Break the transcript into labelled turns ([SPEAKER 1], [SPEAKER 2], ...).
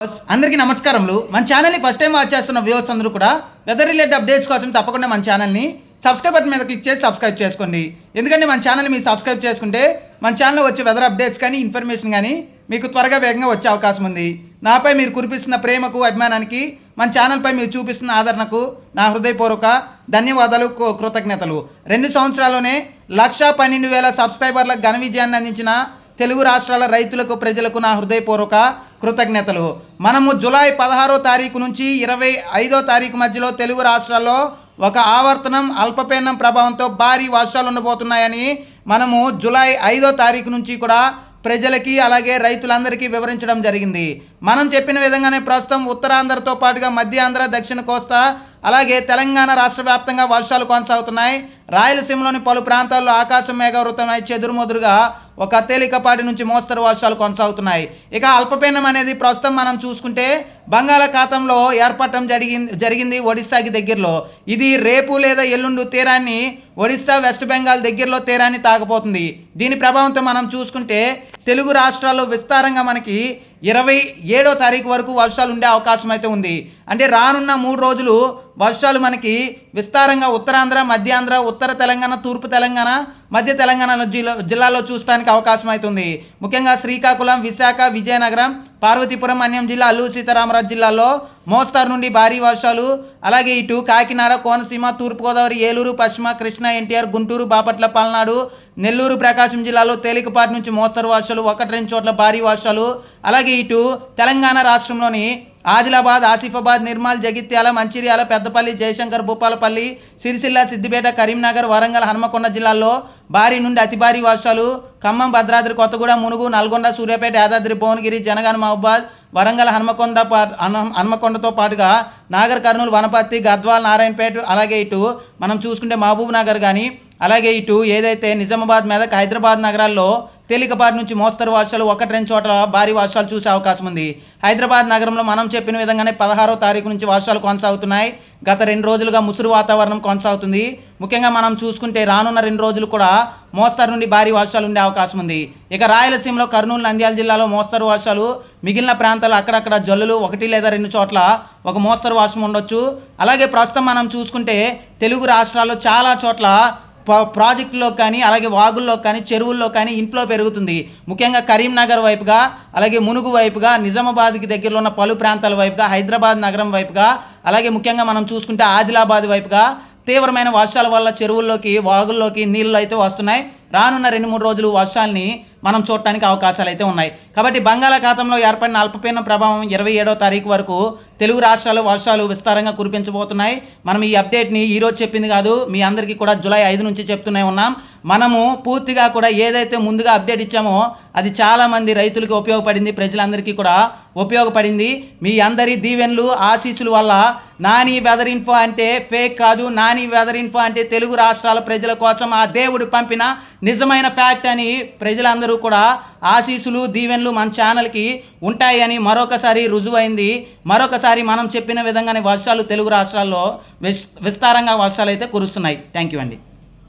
[SPEAKER 1] అందరికీ నమస్కారములు. మన ఛానల్ని ఫస్ట్ టైం వాచ్ చేస్తున్న వ్యూవర్స్ అందరూ కూడా వెదర్ రిలేటెడ్ అప్డేట్స్ కోసం తప్పకుండా మన ఛానల్ని సబ్స్క్రైబ్ బటన్ మీద క్లిక్ చేసి సబ్స్క్రైబ్ చేసుకోండి. ఎందుకంటే మన ఛానల్ మీరు సబ్స్క్రైబ్ చేసుకుంటే మన ఛానల్లో వచ్చే వెదర్ అప్డేట్స్ కానీ ఇన్ఫర్మేషన్ కానీ మీకు త్వరగా వేగంగా వచ్చే అవకాశం ఉంది. నాపై మీరు కురిపిస్తున్న ప్రేమకు అభిమానానికి మన ఛానల్పై మీరు చూపిస్తున్న ఆదరణకు నా హృదయపూర్వక ధన్యవాదాలు కృతజ్ఞతలు. రెండు సంవత్సరాల్లోనే లక్షా పన్నెండు వేల సబ్స్క్రైబర్ల ఘన విజయాన్ని అందించిన తెలుగు రాష్ట్రాల రైతులకు ప్రజలకు నా హృదయపూర్వక కృతజ్ఞతలు. మనము జులై పదహారో తారీఖు నుంచి ఇరవై ఐదో తారీఖు మధ్యలో తెలుగు రాష్ట్రాల్లో ఒక ఆవర్తనం అల్పపీడనం ప్రభావంతో భారీ వర్షాలు ఉండబోతున్నాయని మనము జులై ఐదో తారీఖు నుంచి కూడా ప్రజలకి అలాగే రైతులందరికీ వివరించడం జరిగింది. మనం చెప్పిన విధంగానే ప్రస్తుతం ఉత్తరాంధ్రతో పాటుగా మధ్య ఆంధ్ర దక్షిణ కోస్తా అలాగే తెలంగాణ రాష్ట్ర వ్యాప్తంగా వర్షాలు కొనసాగుతున్నాయి. రాయలసీమలోని పలు ప్రాంతాల్లో ఆకాశం మేఘవృతమై చెదురుమదురుగా ఒక తేలికపాటి నుంచి మోస్తరు వర్షాలు కొనసాగుతున్నాయి. ఇక అల్పపీడనం అనేది ప్రస్తుతం మనం చూసుకుంటే బంగాళాఖాతంలో ఏర్పడటం జరిగింది జరిగింది ఒడిశాకి దగ్గరలో. ఇది రేపు లేదా ఎల్లుండు తీరాన్ని ఒడిశా వెస్ట్ బెంగాల్ దగ్గరలో తీరాన్ని తాకపోతుంది. దీని ప్రభావంతో మనం చూసుకుంటే తెలుగు రాష్ట్రాల్లో విస్తారంగా మనకి ఇరవై ఏడో తారీఖు వరకు వర్షాలు ఉండే అవకాశం అయితే ఉంది. అంటే రానున్న మూడు రోజులు వర్షాలు మనకి విస్తారంగా ఉత్తరాంధ్ర మధ్యాంధ్ర ఉత్తర తెలంగాణ తూర్పు తెలంగాణ మధ్య తెలంగాణ జిల్లా జిల్లాలో చూస్తానికి అవకాశం అవుతుంది ముఖ్యంగా శ్రీకాకుళం విశాఖ విజయనగరం పార్వతీపురం అన్యం జిల్లా అల్లూరు సీతారామరాజు జిల్లాలో మోస్తారు నుండి భారీ వర్షాలు. అలాగే ఇటు కాకినాడ కోనసీమ తూర్పుగోదావరి ఏలూరు పశ్చిమ కృష్ణా ఎన్టీఆర్ గుంటూరు బాపట్ల పల్నాడు నెల్లూరు ప్రకాశం జిల్లాలో తేలికపాటి నుంచి మోస్తరు వర్షాలు ఒకటి రెండు చోట్ల భారీ వర్షాలు. అలాగే ఇటు తెలంగాణ రాష్ట్రంలోని ఆదిలాబాద్ ఆసిఫాబాద్ నిర్మల్ జగిత్యాల మంచిర్యాల పెద్దపల్లి జయశంకర్ భూపాలపల్లి సిరిసిల్ల సిద్దిపేట కరీంనగర్ వరంగల్ హన్మకొండ జిల్లాల్లో భారీ నుండి అతి భారీ వర్షాలు. ఖమ్మం భద్రాద్రి కొత్తగూడెం మునుగు నల్గొండ సూర్యాపేట యాదాద్రి భువనగిరి జనగాన మహబాద్ వరంగల్ హన్మకొండ హనుమకొండతో హన్మకొండతో పాటుగా నాగర్ కర్నూలు వనపర్తి గద్వాల్ నారాయణపేట అలాగే ఇటు మనం చూసుకుంటే మహబూబ్ నగర్ కానీ అలాగే ఇటు ఏదైతే నిజామాబాద్ మీద హైదరాబాద్ నగరాల్లో తేలికపాటి నుంచి మోస్తరు వర్షాలు ఒకటి రెండు చోట్ల భారీ వర్షాలు చూసే అవకాశం ఉంది. హైదరాబాద్ నగరంలో మనం చెప్పిన విధంగానే పదహారో తారీఖు నుంచి వర్షాలు కొనసాగుతున్నాయి. గత రెండు రోజులుగా ముసురు వాతావరణం కొనసాగుతుంది. ముఖ్యంగా మనం చూసుకుంటే రానున్న రెండు రోజులు కూడా మోస్తరు నుండి భారీ వర్షాలు ఉండే అవకాశం ఉంది. ఇక రాయలసీమలో కర్నూలు నంద్యాల జిల్లాలో మోస్తరు వర్షాలు మిగిలిన ప్రాంతాలు అక్కడక్కడ జల్లులు ఒకటి లేదా రెండు చోట్ల ఒక మోస్తరు వర్షం ఉండొచ్చు. అలాగే ప్రస్తుతం మనం చూసుకుంటే తెలుగు రాష్ట్రాల్లో చాలా చోట్ల ప్రాజెక్టులో కానీ అలాగే వాగుల్లో కానీ చెరువుల్లో కానీ ఇన్ఫ్లో పెరుగుతుంది. ముఖ్యంగా కరీంనగర్ వైపుగా అలాగే మునుగు వైపుగా నిజామాబాద్కి దగ్గరలో ఉన్న పలు ప్రాంతాల వైపుగా హైదరాబాద్ నగరం వైపుగా అలాగే ముఖ్యంగా మనం చూసుకుంటే ఆదిలాబాద్ వైపుగా తీవ్రమైన వర్షాల వల్ల చెరువుల్లోకి వాగుల్లోకి నీళ్ళు అయితే వస్తున్నాయి. రానున్న రెండు మూడు రోజులు వర్షాల్ని మనం చూడటానికి అవకాశాలు అయితే ఉన్నాయి. కాబట్టి బంగాళాఖాతంలో ఏర్పడిన అల్పపీడనం ప్రభావం ఇరవై ఏడో తారీఖు వరకు తెలుగు రాష్ట్రాలు వర్షాలు విస్తారంగా కురిపించబోతున్నాయి. మనం ఈ అప్డేట్ని ఈరోజు చెప్పింది కాదు మీ అందరికీ కూడా జూలై ఐదు నుంచి చెప్తూనే ఉన్నాం. మనము పూర్తిగా కూడా ఏదైతే ముందుగా అప్డేట్ ఇచ్చామో అది చాలామంది రైతులకి ఉపయోగపడింది ప్రజలందరికీ కూడా ఉపయోగపడింది. మీ అందరి దీవెనలు ఆశీస్సుల వల్ల నాని వెదర్ ఇన్ఫో అంటే ఫేక్ కాదు. నాని వెదర్ ఇన్ఫో అంటే తెలుగు రాష్ట్రాల ప్రజల కోసం ఆ దేవుడు పంపిన నిజమైన ఫ్యాక్ట్ అని ప్రజలందరూ కూడా ఆశీస్సులు దీవెన్లు మన ఛానల్కి ఉంటాయని మరొకసారి రుజువైంది. మరొకసారి మనం చెప్పిన విధంగానే వర్షాలు తెలుగు రాష్ట్రాల్లో విస్ విస్తారంగా వర్షాలు అయితే కురుస్తున్నాయి. థ్యాంక్ యూ అండి.